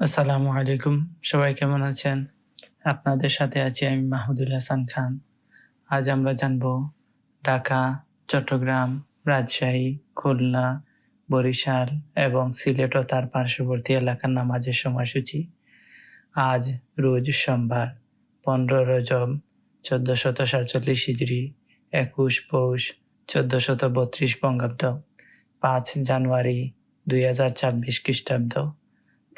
আসসালামু আলাইকুম। সবাই কেমন আছেন? আপনাদের সাথে আছি আমি মাহমুদুল হাসান খান। আজ আমরা জানব ঢাকা, চট্টগ্রাম, রাজশাহী, খুলনা, বরিশাল এবং সিলেট ও তার পার্শ্ববর্তী এলাকার নামাজের সময়সূচি। আজ রোজ সোমবার, পনেরো রজব চোদ্দ শত সাতচল্লিশ হিজড়ি, একুশ পৌষ চোদ্দ শত বত্রিশ বঙ্গাব্দ, পাঁচ জানুয়ারি দুই হাজার ছাব্বিশ খ্রিস্টাব্দ।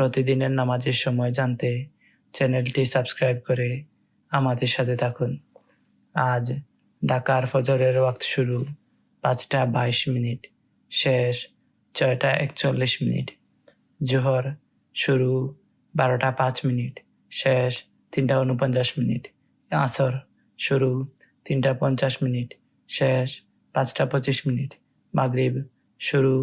প্রতিদিনের নামাজের সময় জানতে চ্যানেলটি সাবস্ক্রাইব করে আমাদের সাথে থাকুন। আজ ঢাকার ফজরের ওয়াক্ত শুরু, পাঁচটা বাইশ মিনিট, শেষ ছয়টা একচল্লিশ মিনিট। জোহর শুরু বারোটা পাঁচ মিনিট, শেষ তিনটা উনপঞ্চাশ মিনিট। আসর শুরু তিনটা পঞ্চাশ মিনিট, শেষ পাঁচটা পঁচিশ মিনিট। মাগরিব শুরু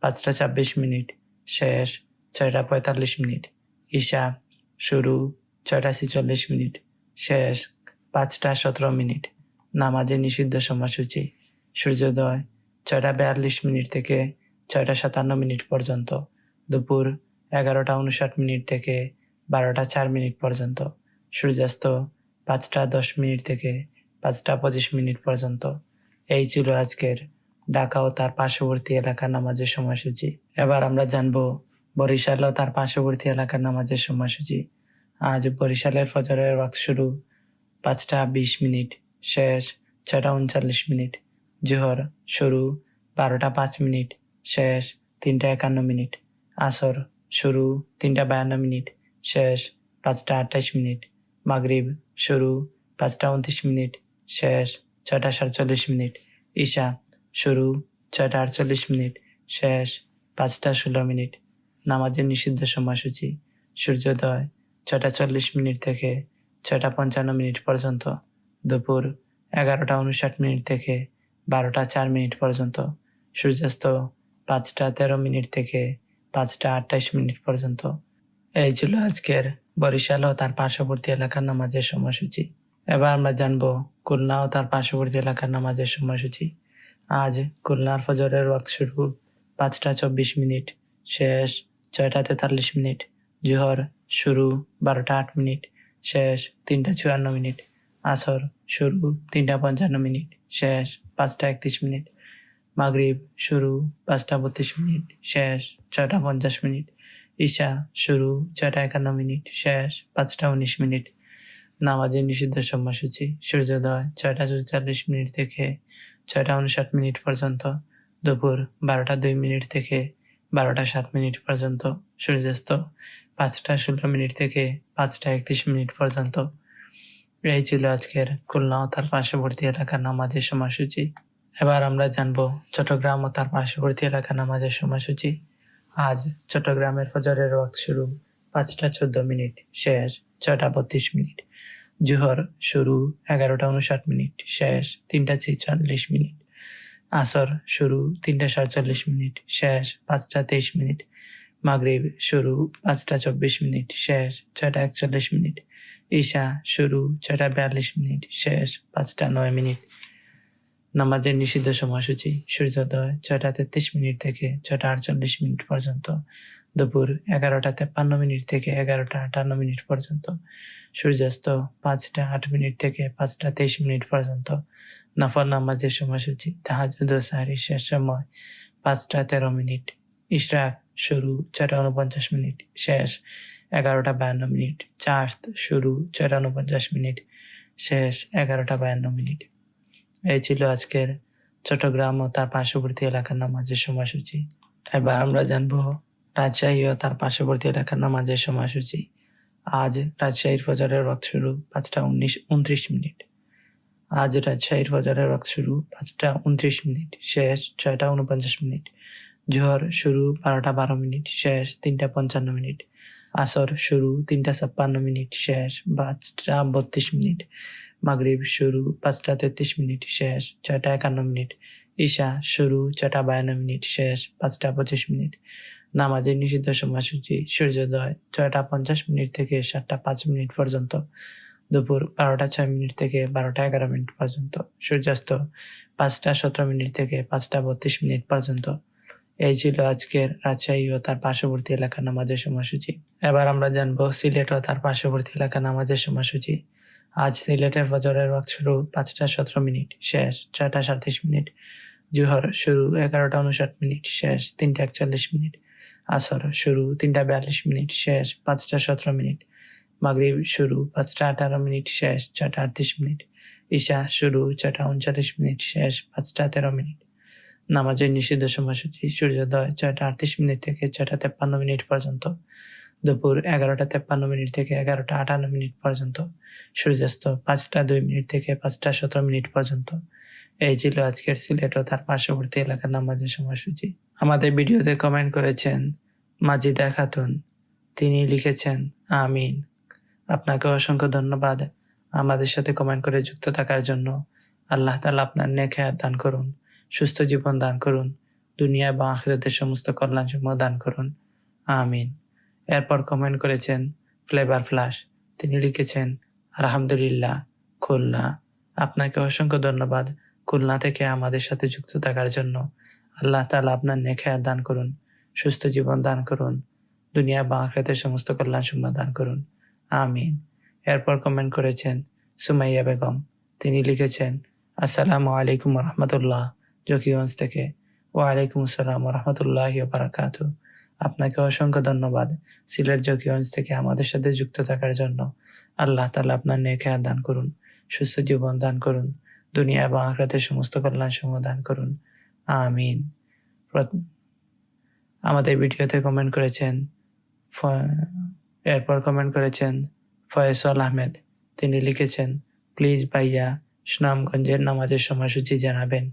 পাঁচটা ছাব্বিশ মিনিট, শেষ ছয়টা পঁয়তাল্লিশ মিনিট। ঈশা, শুরু, ছয়টা ছেচল্লিশ মিনিট। শেষ, পাঁচটা সতেরো মিনিট। নামাজে নিষিদ্ধ সময়সূচি। সূর্যোদয়, ছয়টা বিয়াল্লিশ মিনিট থেকে ছয়টা সাতান্ন মিনিট পর্যন্ত। দুপুর, এগারোটা উনষাট মিনিট থেকে বারোটা চার মিনিট পর্যন্ত। সূর্যাস্ত, পাঁচটা দশ মিনিট থেকে পাঁচটা পঁচিশ মিনিট পর্যন্ত। এই ছিল আজকের ঢাকা ও তার পার্শ্ববর্তী এলাকার নামাজের সময়সূচি। এবার আমরা জানব বরিশাল ও তার পার্শ্ববর্তী এলাকার নামাজের সময়সূচি। আজ বরিশালের ফজরের ওয়াক্ত শুরু। পাঁচটা বিশ মিনিট শেষ ছটা উনচল্লিশ মিনিট জোহর শুরু। বারোটা পাঁচ মিনিট শেষ, তিনটা একান্ন মিনিট আসর শুরু। তিনটা বায়ান্ন মিনিট শেষ, পাঁচটা আটাইশ মিনিট মাগরিব শুরু। পাঁচটা উনত্রিশ মিনিট শেষ ছটা সাতচল্লিশ মিনিট ঈশা শুরু। ছয়টা আটচল্লিশ মিনিট শেষ, পাঁচটা ষোলো মিনিট নামাজের নিষিদ্ধ সময়সূচি, সূর্যোদয় ছটা চল্লিশ মিনিট থেকে ছটা পঞ্চান্ন মিনিট পর্যন্ত, দুপুর এগারোটা উনষাট মিনিট থেকে বারোটা চার মিনিট পর্যন্ত, সূর্যাস্ত পাঁচটা তেরো মিনিট থেকে পাঁচটা আটাইশ মিনিট পর্যন্ত। এই ছিল আজকের বরিশাল ও তার পার্শ্ববর্তী এলাকার নামাজের সময়সূচি। এবার আমরা জানব খুলনা ও তার পার্শ্ববর্তী এলাকার নামাজের সময়সূচি। আজ খুলনার ফজরের ওয়াক্ত শুরু পাঁচটা চব্বিশ মিনিট। শেষ ছয়টা তেতাল্লিশ মিনিট, জোহর শুরু বারোটা আট মিনিট, শেষ তিনটা চুয়ান্ন মিনিট, আসর শুরু তিনটা পঞ্চান্ন মিনিট, শেষ পাঁচটা একত্রিশ মিনিট, মাগরিব শুরু পাঁচটা বত্রিশ মিনিট, শেষ ছয়টা পঞ্চাশ মিনিট, ঈশা শুরু ছয়টা একান্ন মিনিট, শেষ পাঁচটা উনিশ মিনিট, নামাজের নিষিদ্ধ সময়সূচি, সূর্যোদয় ছয়টা চল্লিশ মিনিট থেকে ছয়টা উনষাট মিনিট পর্যন্ত, দুপুর বারোটা দুই মিনিট থেকে বারোটা সাত মিনিট পর্যন্ত সূর্যাস্ত, পাঁচটা ষোলো মিনিট থেকে পাঁচটা একত্রিশ মিনিট পর্যন্ত। এই ছিল আজকের খুলনা ও তার পার্শ্ববর্তী এলাকার নামাজের সময়সূচি। এবার আমরা জানব চট্টগ্রাম ও তার পার্শ্ববর্তী এলাকার নামাজের সময়সূচি। আজ চট্টগ্রামের ফজরের ওয়াক্ত শুরু পাঁচটা চোদ্দ মিনিট, শেষ ছয়টা বত্রিশ মিনিট। জোহর শুরু এগারোটা উনষাট মিনিট, শেষ তিনটা ছেচল্লিশ মিনিট। আসর শুরু তিনটা সাতচল্লিশ মিনিট, শেষ পাঁচটা তেইশ মিনিট, মাগরিব শুরু পাঁচটা চব্বিশ মিনিট, শেষ ছয়টা একচল্লিশ মিনিট, ঈশা শুরু ছয়টা বিয়াল্লিশ মিনিট, শেষ পাঁচটা নয় মিনিট। নামাজের নিষিদ্ধ সময়সূচি, সূর্যোদয় ছয়টা তেত্রিশ মিনিট থেকে ছয়টা আটচল্লিশ মিনিট পর্যন্ত, দুপুর এগারোটা তেপ্পান্ন মিনিট থেকে এগারোটা আটান্ন মিনিট পর্যন্ত, সূর্যাস্ত পাঁচটা আট মিনিট থেকে পাঁচটা তেইশ মিনিট পর্যন্ত নফল নামাজের সময়সূচি, তাহাজুদ সাহারি শেষ সময় পাঁচটা তেরো মিনিট ইশরাক শুরু ছয়টা উনপঞ্চাশ মিনিট, শেষ এগারোটা বায়ান্ন মিনিট চার্জ শুরু ছয়টা উনপঞ্চাশ মিনিট, শেষ এগারোটা বায়ান্ন মিনিট। এই ছিল আজকের চট্টগ্রাম ও তার পার্শ্ববর্তী এলাকার নামাজের সময়সূচি। এবার আমরা জানব রাজশাহী ও তার পার্শ্ববর্তী এলাকার নামাজের সময়সূচি। আজ রাজশাহীর ফজরের রথ শুরু পাঁচটা উনিশ, উনত্রিশ মিনিট। আজ রাজশাহীর ফজরের রথ শুরু, পাঁচটা উনত্রিশ মিনিট, শেষ ছয়টা উনপঞ্চাশ মিনিট। জোহর শুরু বারোটা বারো মিনিট, শেষ তিনটা পঞ্চান্ন মিনিট। আসর শুরু তিনটা ছাপ্পান্ন মিনিট, শেষ পাঁচটা বত্রিশ মিনিট। মাগরিব শুরু পাঁচটা তেত্রিশ মিনিট, শেষ ছয়টা একান্ন মিনিট। ঈশা শুরু ছয়টা বায়ান্ন মিনিট, শেষ পাঁচটা পঁচিশ মিনিট। নামাজের নিষিদ্ধ সময়সূচি, সূর্যোদয় ছয়টা পঞ্চাশ মিনিট থেকে সাতটা পাঁচ মিনিট পর্যন্ত। দুপুর বারোটা ছয় মিনিট থেকে বারোটা এগারো মিনিট পর্যন্ত, সূর্যাস্ত পাঁচটা সতেরো মিনিট থেকে পাঁচটা বত্রিশ মিনিট পর্যন্ত। এই ছিল আজকের রাজশাহী ও তার পার্শ্ববর্তী এলাকার নামাজের সময়সূচি। এবার আমরা জানব সিলেট ও তার পার্শ্ববর্তী এলাকার নামাজের সময়সূচি। আজ সিলেটের ফজরের ওয়াক্ত শুরু পাঁচটা সতেরো মিনিট, শেষ ছয়টা সাঁত্রিশ মিনিট, জুহর শুরু এগারোটা উনষাট মিনিট, শেষ তিনটা একচল্লিশ মিনিট, আসর শুরু তিনটা বিয়াল্লিশ মিনিট, শেষ পাঁচটা সতেরো মিনিট মাগরিব শুরু, পাঁচটা আঠারো মিনিট শেষ, ছটা আটত্রিশ মিনিট ঈশা শুরু, ছটা উনচল্লিশ মিনিট শেষ, পাঁচটা তেরো মিনিট। নামাজের নিষিদ্ধ সময়সূচি, সূর্যোদয় ছয়টা আটত্রিশ মিনিট থেকে ছয়টা তেপ্পান্ন মিনিট পর্যন্ত। দুপুর এগারোটা তেপ্পান্ন মিনিট থেকে এগারোটা আটান্ন মিনিট পর্যন্ত। সূর্যাস্ত পাঁচটা দুই মিনিট থেকে পাঁচটা সতেরো মিনিট পর্যন্ত। এই ছিল আজকের সিলেট ও তার পার্শ্ববর্তী এলাকার নামাজের সময়সূচি। আমাদের ভিডিওতে কমেন্ট করেছেন মাজিদা খাতুন। তিনি লিখেছেন, আমিন। আপনাকে অসংখ্য ধন্যবাদ আমাদের সাথে কমেন্ট করে যুক্ত থাকার জন্য। আল্লাহ তালা আপনার হায়াত দান করুন, সুস্থ জীবন দান করুন, দুনিয়া এবং আখিরাতের সমস্ত কল্যাণ সমূহ দান করুন। আমিন। এরপর কমেন্ট করেছেন ফ্লেভার ফ্লাশ তিনি লিখেছেন, আলহামদুলিল্লাহ, খুলনা। আপনাকে অসংখ্য ধন্যবাদ খুলনা থেকে আমাদের সাথে যুক্ত থাকার জন্য। আল্লাহ তালা আপনার নেক হায়াত দান করুন, সুস্থ জীবন দান করুন, দুনিয়া বা আখরাতের সমস্ত কল্যাণ সমূহ দান করুন। আমিন। এরপর কমেন্ট করেছেন সুমাইয়া বেগম। তিনি লিখেছেন, আসসালামু আলাইকুম রহমতুল্লাহ জকিগঞ্জ থেকে, ওয়ালাইকুম আসসালাম রহমতুল্লাহ বারাকাতু আপনাকে অসংখ্য ধন্যবাদ সিলেট জকিগঞ্জ থেকে আমাদের সাথে যুক্ত থাকার জন্য। আল্লাহ তালা আপনার নেকে দান করুন, সুস্থ জীবন দান করুন, দুনিয়া এবং আখরাতের সমস্ত কল্যাণ সমূহ দান করুন। আমিন। আমাদের ভিডিওতে কমেন্ট করেছেন এরপর কমেন্ট করেছেন, ফয়সল আহমেদ, তিনি লিখেছেন প্লিজ ভাইয়া, সুনামগঞ্জের নামাজের সময়সূচি জানাবেন।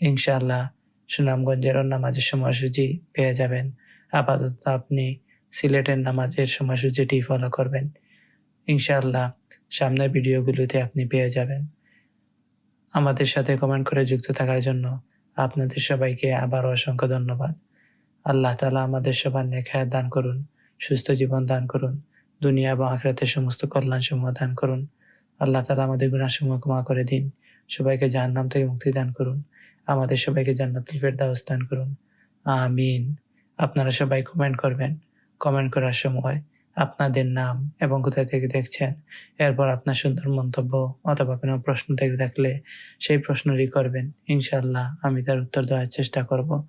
ইনশাআল্লাহ, সুনামগঞ্জের নামাজের সময়সূচি পেয়ে যাবেন। আপাতত আপনি সিলেটের নামাজের সময়সূচিটি ফলো করবেন। ইনশাআল্লাহ, সামনের ভিডিওগুলোতে আপনি পেয়ে যাবেন। আমাদের সাথে কমেন্ট করে যুক্ত থাকার জন্য আপনাদের সবাইকে আবারও অসংখ্য ধন্যবাদ। আল্লাহ তালা আমাদের সবার নেখায় দান করুন। সুস্থ জীবন দান করুন। দুনিয়া এবং আখরাতের সমস্ত কল্যাণ সমূহ দান করুন। আল্লাহ তালা আমাদের গুণাসমূহ ক্ষমা করে দিন। সবাইকে জাহান্নাম থেকে মুক্তি দান করুন। আমাদের সবাইকে জান্নাতুল ফেরদাউস দান করুন। আমিন। আপনারা সবাই কমেন্ট করবেন। কমেন্ট করার সময় আপনাদের নাম এবং কোথায় থেকে দেখছেন, এরপর আপনার সুন্দর মন্তব্য অথবা কোনো প্রশ্ন থেকে থাকলে সেই প্রশ্নটি করবেন। ইনশাল্লাহ আমি তার উত্তর দেওয়ার চেষ্টা করব।